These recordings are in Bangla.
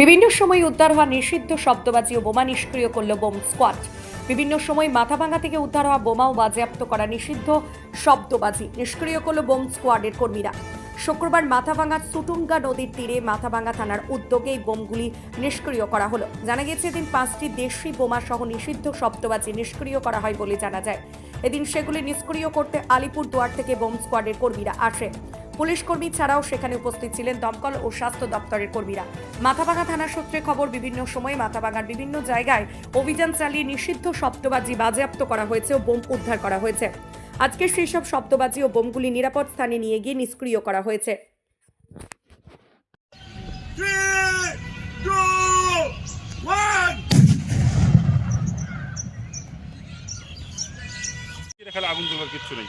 বিভিন্ন সময় উদ্ধার হওয়া নিষিদ্ধ শব্দবাজি ও বোমা নিষ্ক্রিয় করল বোম স্কোয়াড। বিভিন্ন সময় মাথাভাঙা থেকে উদ্ধার হওয়া বোমা ও বাজেয়াপ্ত করা নিষিদ্ধ শব্দবাজি নিষ্ক্রিয় করল বোম স্কোয়াডের কর্মীরা। শুক্রবার মাথাভাঙার সুটুঙ্গা নদীর তীরে মাথাভাঙা থানার উদ্যোগে এই বোমগুলি নিষ্ক্রিয় করা হলো। জানা গেছে এদিন পাঁচটি দেশি বোমা সহ নিষিদ্ধ শব্দবাজি নিষ্ক্রিয় করা হয় বলে জানা যায়। এদিন সেগুলি নিষ্ক্রিয় করতে আলিপুর দুয়ার থেকে বোম স্কোয়াডের কর্মীরা আসে। পুলিশ কর্মী ছাড়াও সেখানে উপস্থিত ছিলেন দমকল ও স্বাস্থ্য দপ্তরের কর্মীরা। মাথাভাঙা থানার সূত্রে খবর, বিভিন্ন সময়ে মাথাভাঙার বিভিন্ন জায়গায় অভিযান চালিয়ে নিষিদ্ধ শব্দবাজি বাজেয়াপ্ত করা হয়েছে ও বোম উদ্ধার করা হয়েছে। আজকে সেই সব শব্দবাজি ও বোমগুলি নিরাপদ স্থানে নিয়ে গিয়ে নিষ্ক্রিয় করা হয়েছে। আগুন জ্বলার কিচ্ছু নেই।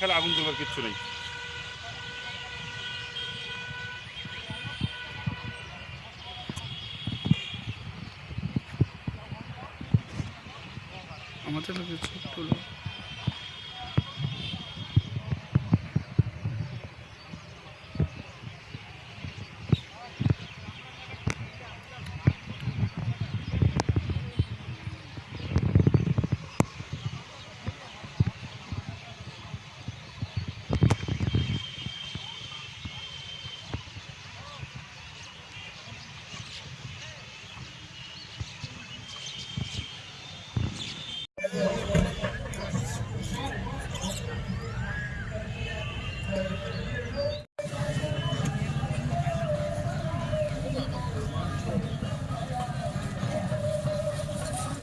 খালি আগুন জ্বলার কিচ্ছু নেই। আমাদের ছোট্ট লোক।